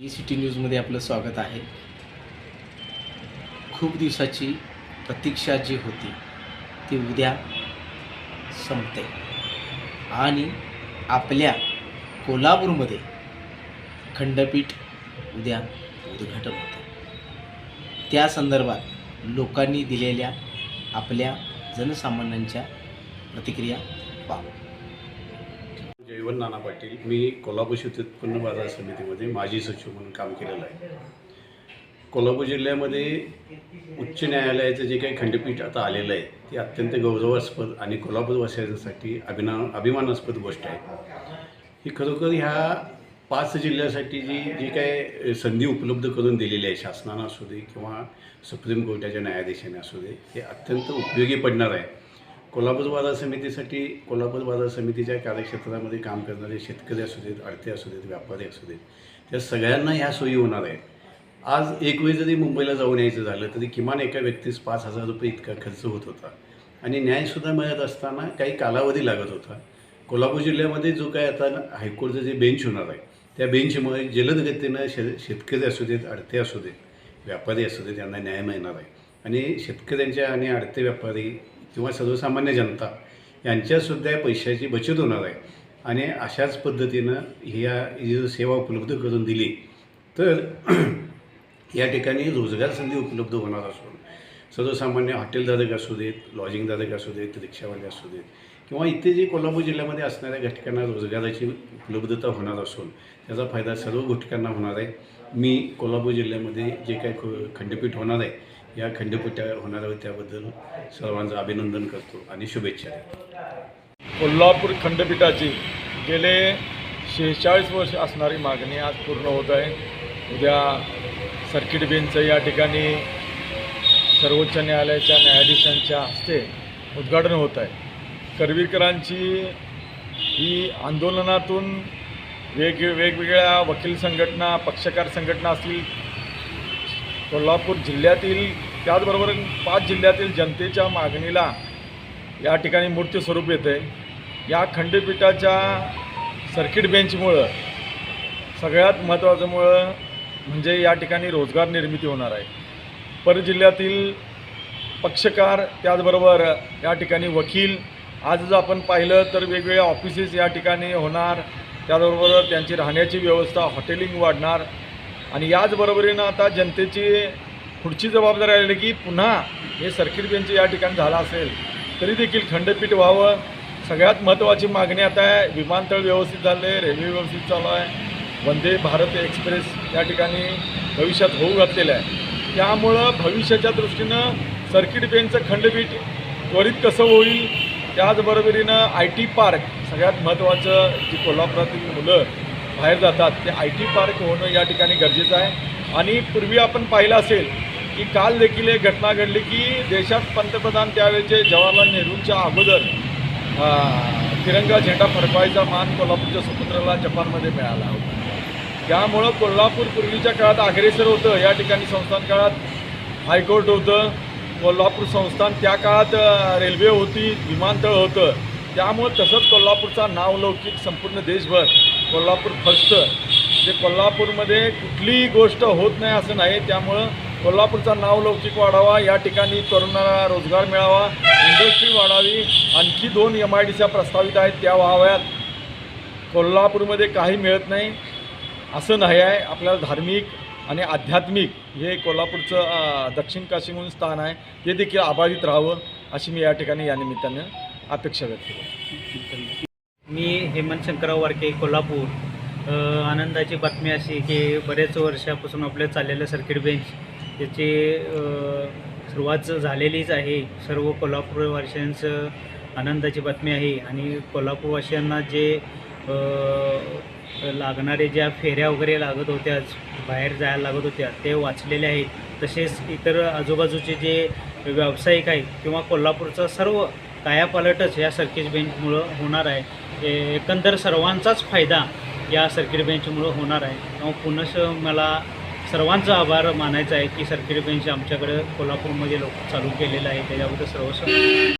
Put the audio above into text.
E city न्यूजमध्ये आपलं स्वागत आहे. खूप दिवसाची प्रतीक्षा जी होती ती उद्या संपते. आणि आपल्या कोल्हापूरमध्ये खंडपीठ उद्या उद्घाटन होतं. त्या संदर्भात लोकांनी दिलेल्या आपल्या जनसामान्यांच्या प्रतिक्रिया पाहू. जयवन नाना पाटील मी कोल्हापूर शेती उत्पन्न बाजार समितीमध्ये माजी सचिव म्हणून काम केलेलं आहे. कोल्हापूर जिल्ह्यामध्ये उच्च न्यायालयाचं जे काही खंडपीठ आता आलेलं आहे ते अत्यंत गौरवास्पद आणि कोल्हापूरवासियांसाठी अभिना अभिमानास्पद गोष्ट आहे. ही खरोखर ह्या पाच जिल्ह्यासाठी जी जी काय संधी उपलब्ध करून दिलेली आहे शासनानं असू दे किंवा सुप्रीम कोर्टाच्या न्यायाधीशाने असू दे हे अत्यंत उपयोगी पडणार आहे. कोल्हापूर बाजार समितीसाठी कोल्हापूर बाजार समितीच्या कार्यक्षेत्रामध्ये काम करणारे शेतकरी असू देत आडते असू देत व्यापारी असू देत त्या सगळ्यांना ह्या सोयी होणार आहे आज एक वेळ जरी मुंबईला जाऊन यायचं झालं तरी किमान एका व्यक्तीस पाच हजार रुपये इतका खर्च होत होता. आणि न्यायसुद्धा मिळत असताना काही कालावधी लागत होता. कोल्हापूर जिल्ह्यामध्ये जो काय आता हायकोर्टचं जे बेंच होणार आहे त्या बेंचमुळे जलद गतीनं शे शेतकरी असू देत अडते असू देत व्यापारी असू देत यांना न्याय मिळणार आहे. आणि शेतकऱ्यांच्या आणि अडते व्यापारी किंवा सर्वसामान्य जनता यांच्यासुद्धा या पैशाची बचत होणार आहे. आणि अशाच पद्धतीनं ह्या जर सेवा उपलब्ध करून दिली तर या ठिकाणी रोजगार संधी उपलब्ध होणार असून सर्वसामान्य हॉटेलधारक असू देत लॉजिंगधारक असू देत रिक्षावाले असू देत किंवा इथे जे कोल्हापूर जिल्ह्यामध्ये असणाऱ्या घटकांना रोजगाराची उपलब्धता होणार असून त्याचा फायदा सर्व घटकांना होणार आहे. मी कोल्हापूर जिल्ह्यामध्ये जे काय ख- खंडपीठ होणार आहे या खंडपीठ होणार त्याबद्दल सर्वांचं अभिनंदन करतो आणि शुभेच्छा देतो. कोल्हापूर खंडपीठाची गेले शेहेचाळीस वर्ष असणारी मागणी आज पूर्ण होत आहे. उद्या सर्किट बेंचचं या ठिकाणी सर्वोच्च न्यायालयाच्या न्यायाधीशांच्या हस्ते उद्घाटन होत आहे. करवीकरांची ही आंदोलनातून वेग वेगवेगळ्या वकील संघटना पक्षकार संघटना असतील कोल्हापूर जिल्ह्यातील त्याचबरोबर पाच जिल्ह्यातील जनतेच्या मागणीला या ठिकाणी मूर्ती स्वरूप येतं. आहे या खंडपीठाच्या सर्किट बेंचमुळं सगळ्यात महत्त्वाचं म्हणजे या ठिकाणी रोजगार निर्मिती होणार आहे. परजिल्ह्यातील पक्षकार त्याचबरोबर या ठिकाणी वकील आज जर आपण पाहिलं तर वेगवेगळ्या ऑफिसेस या ठिकाणी होणार. त्याचबरोबर त्यांची राहण्याची व्यवस्था हॉटेलिंग वाढणार. आणि याचबरोबरीनं आता जनतेची पुढची जबाबदारी आलेली की पुन्हा हे सर्किट बेंच या ठिकाणी झाला असेल तरी देखील खंडपीठ व्हावं. सगळ्यात महत्त्वाची मागणी आता आहे विमानतळ व्यवस्थित झालं आहे रेल्वे व्यवस्थित चालू आहे. वंदे भारत एक्सप्रेस या ठिकाणी भविष्यात होऊ घातलेलं आहे. त्यामुळं भविष्याच्या दृष्टीनं सर्किट बेंचचं खंडपीठ त्वरित कसं होईल त्याचबरोबरीनं आय टी पार्क सगळ्यात महत्त्वाचं जी कोल्हापुरातील मुलं बाहेर जातात ते आय टी पार्क होणं या ठिकाणी गरजेचं आहे. आणि पूर्वी आपण पाहिलं असेल की काल देखील एक घटना घडली की देशात पंतप्रधान त्यावेळेचे जवाहरलाल नेहरूंच्या अगोदर तिरंगा झेंडा फडकवायचा मान कोल्हापूरच्या सुपुत्राला जपानमध्ये मिळाला होता. त्यामुळं कोल्हापूर पूर्वीच्या काळात अग्रेसर होतं या ठिकाणी संस्थान काळात हायकोर्ट होतं कोल्हापूर संस्थान त्या काळात रेल्वे होती विमानतळ होतं. त्यामुळं तसंच कोल्हापूरचा नावलौकिक संपूर्ण देशभर कोल्हापूर फर्स्ट जे म्हणजे कोल्हापूरमध्ये कुठलीही गोष्ट होत नाही असं नाही त्यामुळं कोल्हापूरचा नावलौकिक वाढावा या ठिकाणी तरुणांना रोजगार मिळावा इंडस्ट्री वाढावी आणखी दोन एम आय डीच्या प्रस्तावित आहेत त्या व्हाव्यात. कोल्हापूरमध्ये काही मिळत नाही असं नाही आहे. आपल्याला धार्मिक आणि आध्यात्मिक हे कोल्हापूरचं दक्षिण काशी म्हणून स्थान आहे ते देखील अबाधित राहावं अशी मी या ठिकाणी या निमित्तानं अपेक्षा व्यक्त केली. मी हेमंत शंकरराव वारके कोल्हापूर. आनंदाची बातमी अशी की बरेच वर्षापासून आपल्या चाललेलं सर्किट बेंच याची सुरुवात झालेलीच आहे. सर्व कोल्हापूरवासियांचं आनंदाची बातमी आहे. आणि कोल्हापूरवासियांना जे लागणारे ज्या फेऱ्या वगैरे लागत होत्या बाहेर जायला लागत होत्या ते वाचलेले आहेत. तसेच इतर आजूबाजूचे जे व्यावसायिक आहेत किंवा कोल्हापूरचा सर्व कायापालटच या सर्किट बेंचमुळं होणार आहे. एकंदर सर्वांचाच फायदा या सर्किट बेंचमुळं होणार आहे. त्यामुळे पुनश्च मला सर्वांचा आभार मानायचा आहे की सर्किट बेंच आमच्याकडे कोल्हापूरमध्ये लोक चालू केलेलं आहे त्याच्याबद्दल सर्व